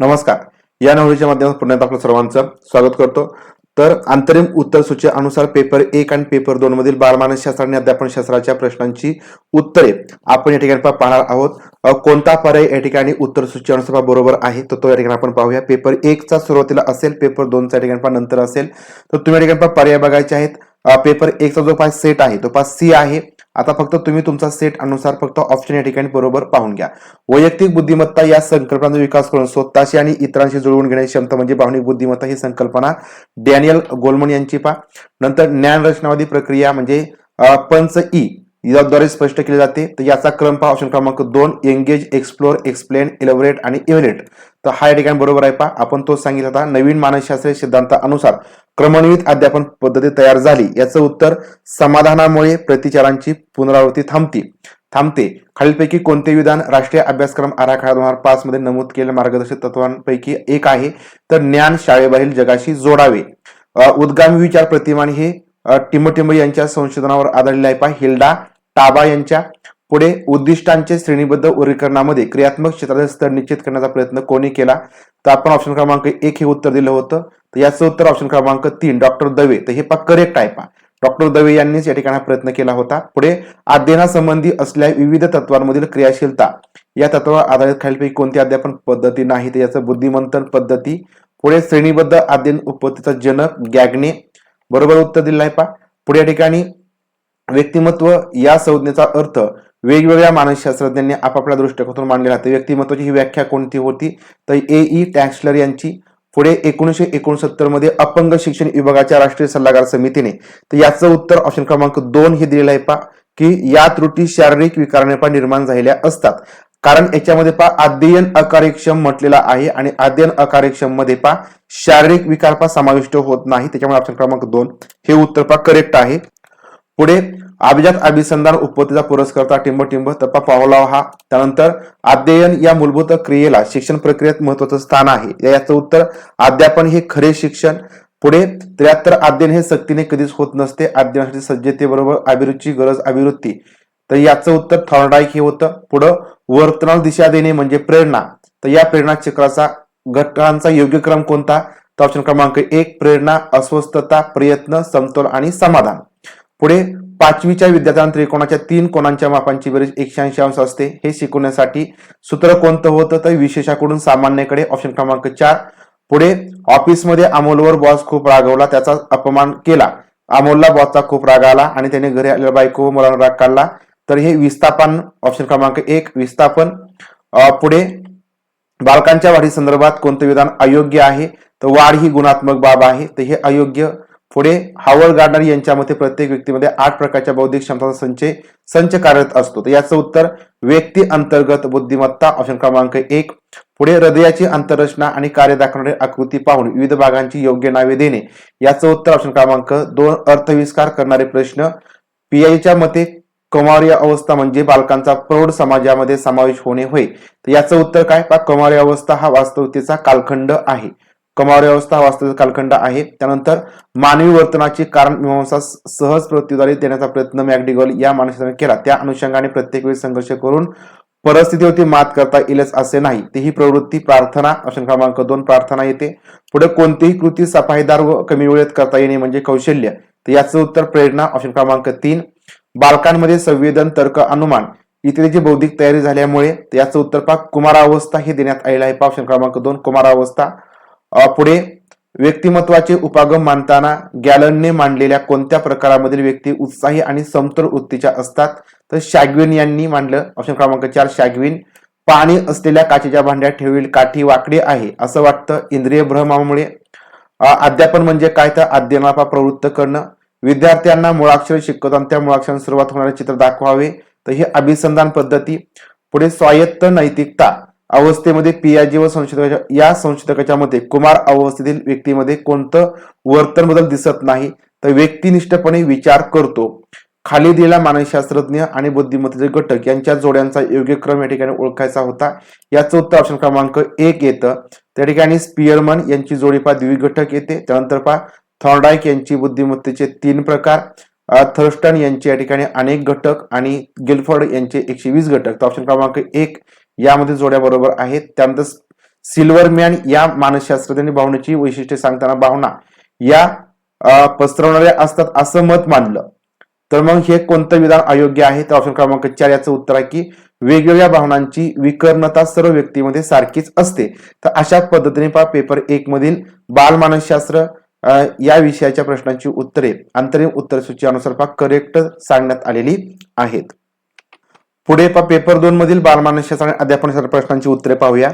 नमस्कार. या नवरीच्या माध्यमातून पुण्यात आपलं सर्वांचं स्वागत करतो. तर अंतरिम उत्तर सूची अनुसार पेपर एक आणि पेपर दोन मधील बालमानसशास्त्र आणि अध्यापन शास्त्राच्या प्रश्नांची उत्तरे आपण या ठिकाणी पा- पाहणार आहोत. कोणता पर्याय या ठिकाणी उत्तर सूची अनुसार बरोबर आहे? तर तो या ठिकाणी आपण पाहूया. पेपर एकचा सुरुवातीला असेल पेपर दोनचा या ठिकाणी नंतर असेल. तर तुम्ही या ठिकाणी पर्याय बघायचे आहेत. पेपर एकचा जो पाच सेट आहे तो पाच सी आहे. आता फक्त तुम्ही तुमचा सेट अनुसार फक्त ऑप्शन या ठिकाणी बरोबर पाहून घ्या. वैयक्तिक बुद्धिमत्ता या संकल्पनांचा विकास करून स्वतःशी आणि इतरांशी जुळवून घेण्याची क्षमता म्हणजे भावनिक बुद्धिमत्ता ही संकल्पना डॅनियल गोलमन यांची पा नंतर ज्ञान रचनावादी प्रक्रिया म्हणजे पंच ई. याद्वारे स्पष्ट केले जाते. तर याचा क्रम पहा ऑप्शन क्रमांक दोन एंगेज एक्सप्लोर एक्सप्लेन इलेबरेट आणि इव्हरेट तर हा या ठिकाणी बरोबर आहे पा आपण तो सांगितला होता नवीन मानसशास्त्रीय सिद्धांतानुसार क्रमणवित अध्यापन पद्धती तयार झाली. याचं उत्तर समाधानामुळे प्रतिचारांची पुनरावृत्ती थांबते. थांबते. खालीलपैकी कोणते विधान राष्ट्रीय अभ्यासक्रम आराखडा दोन हजार पाच मध्ये नमूद केलेल्या मार्गदर्शक तत्वांपैकी एक आहे? तर ज्ञान शाळेबाहेरील जगाशी जोडावे. उद्गामी विचार प्रतिमान हे टिंबटिंब यांच्या संशोधनावर आधारलेले आहे पहा. हिल्डा टाबा यांच्या पुढे उद्दिष्टांचे श्रेणीबद्ध वर्गीकरणामध्ये क्रियात्मक क्षेत्राचे स्तर निश्चित करण्याचा प्रयत्न कोणी केला? तर आपण ऑप्शन क्रमांक एक हे उत्तर दिलं होतं. तर याचं उत्तर ऑप्शन क्रमांक तीन डॉक्टर दवे. तर हे पा करेक्ट आहे पा डॉक्टर दवे यांनीच या ठिकाणी प्रयत्न केला होता. पुढे अध्ययनासंबंधी असल्या विविध तत्वांमधील क्रियाशीलता. या तत्वावर आधारित खालीलपैकी कोणती अध्यापन पद्धती नाही? तर याचं बुद्धिमंथन पद्धती. पुढे श्रेणीबद्ध अध्ययन उत्पत्तीचा जनक गॅगने. बरोबर उत्तर दिलं आहे पा पुढे या ठिकाणी व्यक्तिमत्व या संज्ञेचा अर्थ वेगवेगळ्या मानसशास्त्रज्ञांनी आपापल्या दृष्टिकोनातून मांडलेला आहे. व्यक्तिमत्वाची ही व्याख्या कोणती होती? तर ए ई टॅक्सलर यांची. पुढे एकोणीसशे एकोणसत्तरमध्ये अपंग शिक्षण विभागाच्या राष्ट्रीय सल्लागार समितीने. तर याचं उत्तर ऑप्शन क्रमांक दोन हे दिलेलं आहे पा की या त्रुटी शारीरिक विकाराने पा निर्माण झालेल्या असतात. कारण याच्यामध्ये पा अध्ययन अकार्यक्षम म्हटलेला आहे आणि अध्ययन अकार्यक्षममध्ये पा शारीरिक विकार पा समाविष्ट होत नाही. त्याच्यामुळे ऑप्शन क्रमांक दोन हे उत्तर पा करेक्ट आहे. पुढे अभिजात अभिसंधान उत्पत्तीचा पुरस्कर्ता टिंबटिंब तप्पा पावलाव हा. त्यानंतर अध्ययन या मूलभूत क्रियेला शिक्षण प्रक्रियेत महत्वाचं स्थान आहे. याचं उत्तर अध्यापन हे खरे शिक्षण. पुढे त्र्याहत्तर अध्ययन हे सक्तीने कधीच होत नसते. अध्ययनासाठी सज्जतेबरोबर अभिरुची गरज अभिवृत्ती. तर याचं उत्तर थॉर्नडाईक हे होतं. पुढं वर्तनाला दिशा देणे म्हणजे प्रेरणा. तर या प्रेरणा चक्राचा घटकांचा योग्य क्रम कोणता? तर ऑप्शन क्रमांक एक प्रेरणा अस्वस्थता प्रयत्न समतोल आणि समाधान. पुढे पाचवीच्या विद्यार्थ्यांना त्रिकोणाच्या तीन कोणांच्या मापांची बेरीज एकशे ऐंशी अंश असते. हे शिकवण्यासाठी सूत्र कोणतं होतं? तर विशेषाकडून सामान्यकडे ऑप्शन क्रमांक चार. पुढे ऑफिसमध्ये अमोलवर बॉस खूप रागवला त्याचा अपमान केला. अमोलला बॉसचा खूप राग आला आणि त्याने घरी आलेल्या बायको मुलांना राग काढला. तर हे विस्थापन ऑप्शन क्रमांक एक विस्थापन. पुढे बालकांच्या वाढी संदर्भात कोणतं विधान अयोग्य आहे? तर वाढ ही गुणात्मक बाब आहे. तर हे अयोग्य पुढे हावर गार्डनर यांच्या मते प्रत्येक व्यक्तीमध्ये आठ प्रकारच्या बौद्धिक क्षमतांचा संच संच कार्यरत असतो. तर याचं उत्तर व्यक्ती अंतर्गत बुद्धिमत्ता ऑप्शन क्रमांक एक. पुढे हृदयाची अंतररचना आणि कार्य दाखवणारी आकृती पाहून विविध भागांची योग्य नावे देणे. याचं उत्तर ऑप्शन क्रमांक दोन अर्थविस्कार करणारे प्रश्न. पीआयच्या मते कौमार्य अवस्था म्हणजे बालकांचा प्रौढ समाजामध्ये समावेश होणे होय. तर याचं उत्तर काय? पा कौमार्य अवस्था हा वास्तवतेचा कालखंड आहे. कमावर अवस्था वास्तविक कालखंड आहे. त्यानंतर मानवी वर्तनाची कारण मीमांसा सहज प्रत्युदारी देण्याचा प्रयत्न मॅगडिगल या मानसिकाने केला. त्या अनुषंगाने प्रत्येक वेळी संघर्ष करून परिस्थितीवरती मात करता येईलच असे नाही. ती ही प्रवृत्ती प्रार्थना प्रश्न क्रमांक दोन प्रार्थना येते. पुढे कोणतीही कृती सफाईदार व कमी वेळेत करता येणे म्हणजे कौशल्य. तर याचं उत्तर प्रेरणा ऑप्शन क्रमांक तीन बालकांमध्ये संवेदन तर्क अनुमान. इत्यादीची बौद्धिक तयारी झाल्यामुळे याचं उत्तर पाक कुमारावस्था हे देण्यात आलेलं आहे. ऑप्शन क्रमांक दोन कुमारावस्था. पुढे व्यक्तिमत्वाचे उपागम मानताना गॅलनने मांडलेल्या कोणत्या प्रकारामधील व्यक्ती उत्साही आणि समतोल वृत्तीच्या असतात? तर शॅग्विन यांनी मांडलं. ऑप्शन क्रमांक चार शॅग्विन. पाणी असलेल्या काचेच्या भांड्यात ठेवील काठी वाकडी आहे असं वाटतं इंद्रिय भ्रमामुळे. अध्यापन म्हणजे काय? तर अध्ययनापा प्रवृत्त करणं. विद्यार्थ्यांना मुळाक्षर शिकवताना त्या मुळाक्षर सुरुवात होणारे चित्र दाखवावे. तर ही अभिसंधान पद्धती. पुढे स्वायत्त नैतिकता. अवस्थेमध्ये पियाजी व संशोधकाच्या या संशोधकाच्या मते कुमार अवस्थेतील व्यक्तीमध्ये कोणतं वर्तन बदल दिसत नाही तर व्यक्तिनिष्ठपणे विचार करतो. खाली दिलेला मानसशास्त्रज्ञ आणि बुद्धिमत्तेचे घटक यांच्या जोड्यांचा योग्य क्रम या ठिकाणी ओळखायचा होता. याचं उत्तर ऑप्शन क्रमांक एक येतं. त्या ठिकाणी स्पियरमन यांची जोडी पा द्विघटक येते. त्यानंतर पा थॉर्डाईक यांची बुद्धिमत्तेचे तीन प्रकार थर्स्टन यांचे या ठिकाणी अनेक घटक आणि गिल्फर्ड यांचे एकशे वीस घटक. तर ऑप्शन क्रमांक एक यामध्ये जोड्या बरोबर आहेत. त्यानंतर सिल्वरमॅन या मानसशास्त्रज्ञांनी भावनेची वैशिष्ट्ये सांगताना भावना या पसरवणाऱ्या असतात असं मत मानलं. तर मग हे कोणतं विधान अयोग्य आहे? तर ऑप्शन क्रमांक चार याचं उत्तर आहे की वेगवेगळ्या भावनांची विकर्णता सर्व व्यक्तीमध्ये सारखीच असते. तर अशा पद्धतीने पहा पेपर एक मधील बालमानसशास्त्र या विषयाच्या प्रश्नांची उत्तरे अंतरिम उत्तर सूचीनुसार पहा करेक्ट सांगण्यात आलेली आहेत. पुढे पेपर दोन मधील बालमानसशास्त्र आणि अध्यापन प्रश्नांची उत्तरे पाहूया.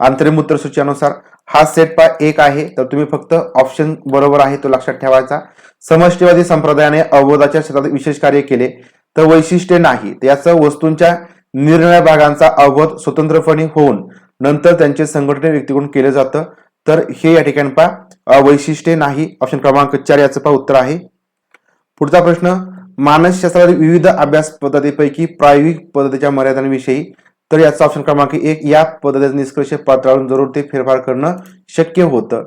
अंतरिम उत्तर सूचीनुसार हा सेट पा एक आहे. तर तुम्ही फक्त ऑप्शन बरोबर आहे तो लक्षात ठेवायचा. समष्टीवादी संप्रदायाने अवबोधाच्या क्षेत्रात विशेष कार्य केले तर वैशिष्ट्ये नाही. तर याचं वस्तूंच्या निरनिळ्या भागांचा अवबोध स्वतंत्रपणे होऊन नंतर त्यांचे संघटने व्यक्तीकडून केलं जातं. तर हे या ठिकाणी पहा वैशिष्ट्ये नाही. ऑप्शन क्रमांक चार याचं पहा उत्तर आहे. पुढचा प्रश्न मानसशास्त्रातील विविध अभ्यास पद्धतीपैकी प्रायोगिक पद्धतीच्या मर्यादांविषयी तर याचा ऑप्शन क्रमांक एक या पद्धतीचा निष्कर्ष पातळीवरून जरूर ते फेरफार करणं शक्य होतं.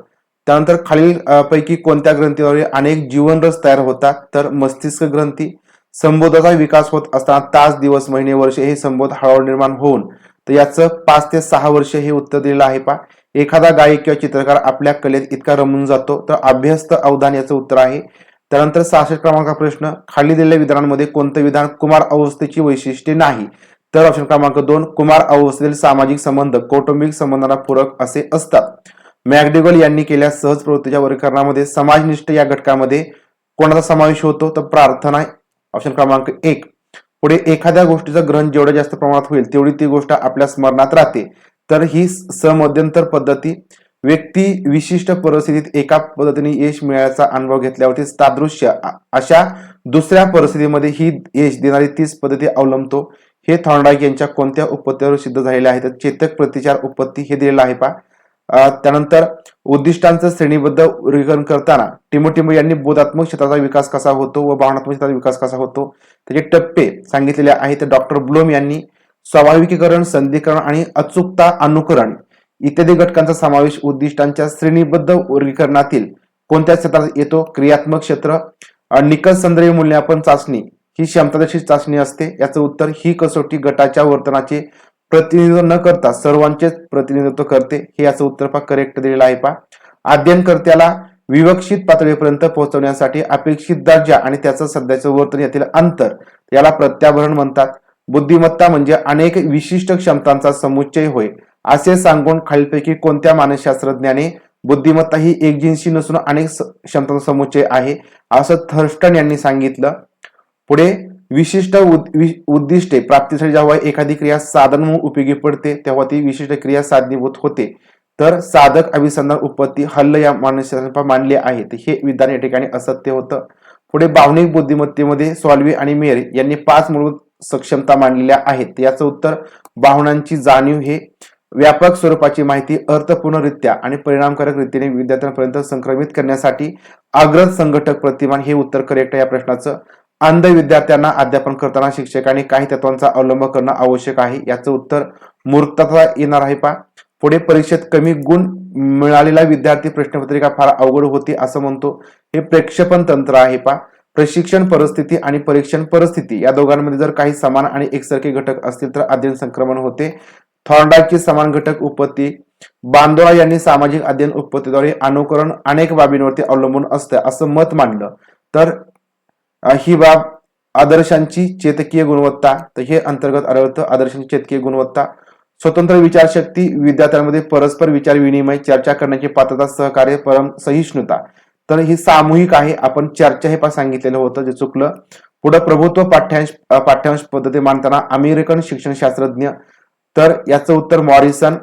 त्यानंतर खालील पैकी कोणत्या ग्रंथीद्वारे अनेक जीवनरस तयार होतात? तर मस्तिष्क ग्रंथी. संबोधाचा विकास होत असताना तास दिवस महिने वर्षे हे संबोध हळूहळू निर्माण होऊन तर याचं पाच ते सहा वर्ष हे उत्तर दिलेलं आहे पा एखादा गायक किंवा चित्रकार आपल्या कलेत इतका रमून जातो तर अभ्यस्त अवधान याचं उत्तर आहे. त्यानंतर सहाशे क्रमांक प्रश्न खाली दिलेल्या विधानांमध्ये कोणतं विधान कुमार अवस्थेची वैशिष्ट्ये नाही? तर ऑप्शन क्रमांक दोन कुमार अवस्थेतील सामाजिक संबंध कौटुंबिक संबंधांना पूरक असे असतात. मॅगडिगल यांनी केल्या सहज प्रवृत्तीच्या वर्गीकरणामध्ये समाजनिष्ठ या घटकामध्ये कोणाचा समावेश होतो? तर प्रार्थना ऑप्शन क्रमांक एक. पुढे एखाद्या गोष्टीचं ग्रहण जेवढ्या जास्त प्रमाणात होईल तेवढी ती गोष्ट आपल्या स्मरणात राहते. तर ही समध्यंतर पद्धती व्यक्ती विशिष्ट परिस्थितीत एका पद्धतीने यश मिळायचा अनुभव घेतल्यावरती तादृश्य अशा दुसऱ्या परिस्थितीमध्ये ही यश देणारी तीच पद्धती अवलंबतो. हे थॉर्नडाईक यांच्या कोणत्या उपत्तीवर सिद्ध झालेले आहे? तर चेतक प्रतिचार उत्पत्ती हे दिलेलं आहे पा त्यानंतर उद्दिष्टांचं श्रेणीबद्ध वर्गीकरण करताना टिमोटिमो यांनी बोधात्मक क्षेत्राचा विकास कसा होतो व भावनात्मक क्षेत्राचा विकास कसा होतो? त्याचे टप्पे सांगितलेले आहेत. तर डॉक्टर ब्लोम यांनी स्वाभाविकीकरण संधीकरण आणि अचूकता अनुकरण इत्यादी घटकांचा समावेश उद्दिष्टांच्या श्रेणीबद्ध वर्गीकरणातील कोणत्या क्षेत्रात येतो? क्रियात्मक क्षेत्र निकल निकष संदर्भ चाचणी ही क्षमतादर्शी चाचणी असते. याचं उत्तर ही कसोटी गटाच्या वर्तनाचे प्रतिनिधित्व न करता सर्वांचेच प्रतिनिधित्व करते. हे याचं उत्तर पा करेक्ट दिलेलं आहे पा अध्ययनकर्त्याला विवक्षित पातळीपर्यंत पोहोचवण्यासाठी अपेक्षित दर्जा आणि त्याचं सध्याचं वर्तन यातील अंतर याला प्रत्याभरण म्हणतात. बुद्धिमत्ता म्हणजे अनेक विशिष्ट क्षमतांचा समुच्चय होय. असे सांगून खालीलपैकी कोणत्या मानसशास्त्रज्ञाने बुद्धिमत्ता ही एकजिनशी नसून अनेक स- क्षमतांचा समुच्चय आहे असं थर्स्टन यांनी सांगितलं. पुढे विशिष्ट उद- वि- उद्दिष्टे प्राप्तीसाठी जेव्हा एखादी क्रिया साधन म्हणून उपयोगी पडते तेव्हा ती विशिष्ट क्रिया साधनीभूत होते. तर साधक अभिसंधान उत्पत्ती हल्ल या मानसशास्त्र मानले आहेत. हे विधान या ठिकाणी असत्य होतं. पुढे भावनिक बुद्धिमत्तेमध्ये सॉल्वी आणि मेयर यांनी पाच मूलभूत सक्षमता मांडलेल्या आहेत. याचं उत्तर भावनांची जाणीव हे व्यापक स्वरूपाची माहिती अर्थपूर्णरित्या आणि परिणामकारक रीतीने विद्यार्थ्यांपर्यंत संक्रमित करण्यासाठी अग्रज संघटक प्रतिमान हे उत्तर करेक्ट या प्रश्नाचं. अंध विद्यार्थ्यांना अध्यापन करताना शिक्षकांनी काही तत्वांचा अवलंब करणं आवश्यक आहे. याचं उत्तर मूर्तता येणार आहे पा पुढे परीक्षेत कमी गुण मिळालेला विद्यार्थी प्रश्नपत्रिका फार अवघड होती असं म्हणतो. हे प्रेक्षेपण तंत्र आहे पा प्रशिक्षण परिस्थिती आणि परीक्षण परिस्थिती या दोघांमध्ये जर काही समान आणि एकसारखे घटक असतील तर अध्ययन संक्रमण होते. थॉर्नडाईकची समान घटक उत्पत्ती बांदोळा यांनी सामाजिक अध्ययन उत्पत्तीद्वारे अनुकरण अनेक बाबींवरती अवलंबून असतं असं मत मांडलं. तर ही बाब आदर्शांची चेतकीय गुणवत्ता तर हे अंतर्गत आढळतं. आदर्शांची चेतकीय गुणवत्ता स्वतंत्र विचारशक्ती विद्यार्थ्यांमध्ये परस्पर विचार विनिमय चर्चा करण्याची पात्रता सहकार्य परम सहिष्णुता. तर ही सामूहिक आहे आपण चर्चा हे पण सांगितलेलं होतं जे चुकलं. पुढे प्रभुत्व पाठ्यांश पाठ्यांश पद्धती मांडताना अमेरिकन शिक्षण शास्त्रज्ञ तर याचं उत्तर मॉरिसन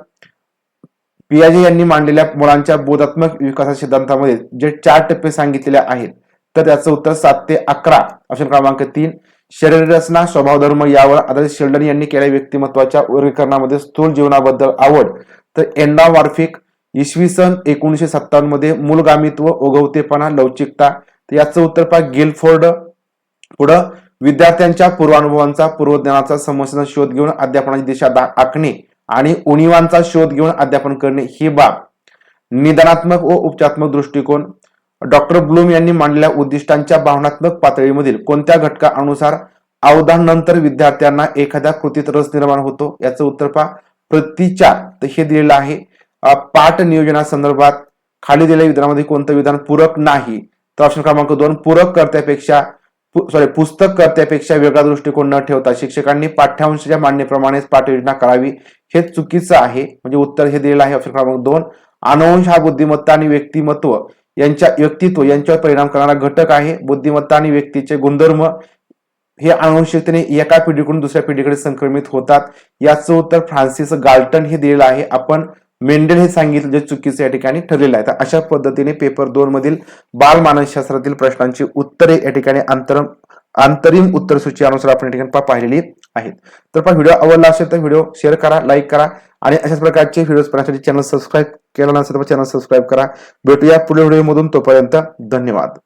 पियाजे यांनी मांडलेल्या मुलांच्या बोधात्मक विकासा सिद्धांतामध्ये जे चार टप्पे सांगितलेले आहेत तर त्याचं उत्तर सात ते अकरा ऑप्शन क्रमांक तीन शरीर रचना स्वभाव धर्म यावर आधारित शेल्डन यांनी केलेल्या व्यक्तिमत्वाच्या वर्गीकरणामध्ये स्थूल जीवनाबद्दल आवड. तर एन्डा वार्फिक इसवी सन एकोणीसशे सत्तावन्नमध्ये मूलगामित्व ओघवतेपणा लवचिकता तर याचं उत्तर पहा गिलफोर्ड. पुढं विद्यार्थ्यांच्या पूर्वानुभवांचा पूर्वज्ञानाचा समस्यांचा शोध घेऊन अध्यापनाची दिशा आखणे आणि उणीवांचा शोध घेऊन अध्यापन करणे ही बाब. निदानात्मक व उपचारात्मक दृष्टिकोन. डॉक्टर ब्लूम यांनी मांडलेल्या उद्दिष्टांच्या भावनात्मक पातळीमधील कोणत्या घटकानुसार अवधान नंतर विद्यार्थ्यांना एखाद्या कृतीत रस निर्माण होतो याचं उत्तर पहा. प्रतिचार हे दिलेलं आहे. पाठ नियोजनासंदर्भात खाली दिलेल्या विधानामध्ये कोणतं विधान पूरक नाही? तर ऑप्शन क्रमांक दोन पूरक कर्त्यापेक्षा सॉरी पुस्तक कर्त्यापेक्षा वेगळा दृष्टिकोन न ठेवता शिक्षकांनी पाठ्यांशाच्या मांडणीप्रमाणेच पाठयोजना करावी हे चुकीचं आहे. म्हणजे उत्तर हे दिलेलं आहे ऑप्शन क्रमांक दोन. अनुवंश हा बुद्धिमत्ता आणि व्यक्तिमत्व यांच्या व्यक्तित्व यांच्यावर परिणाम करणारा घटक आहे. बुद्धिमत्ता आणि व्यक्तीचे गुणधर्म हे अनुवंशिकतेने एका पिढीकडून दुसऱ्या पिढीकडे संक्रमित होतात. याचं उत्तर फ्रान्सिस गाल्टन हे दिलेलं आहे. आपण मेंडेल हे सांगितलं जे चुकीचं या ठिकाणी ठरलेलं आहे. तर अशा पद्धतीने पेपर दोन मधील बाल मानसशास्त्रातील प्रश्नांची उत्तरे या ठिकाणी अंतर अंतरिम उत्तर सूची अनुसार आपण या ठिकाणी पाहिलेली आहेत. तर पण व्हिडिओ आवडला असेल तर व्हिडिओ शेअर करा लाईक करा आणि अशाच प्रकारचे व्हिडिओ पाहण्यासाठी चॅनल सबस्क्राईब केला नसेल तर चॅनल सबस्क्राईब करा. भेटूया पुढील व्हिडिओमधून तोपर्यंत धन्यवाद.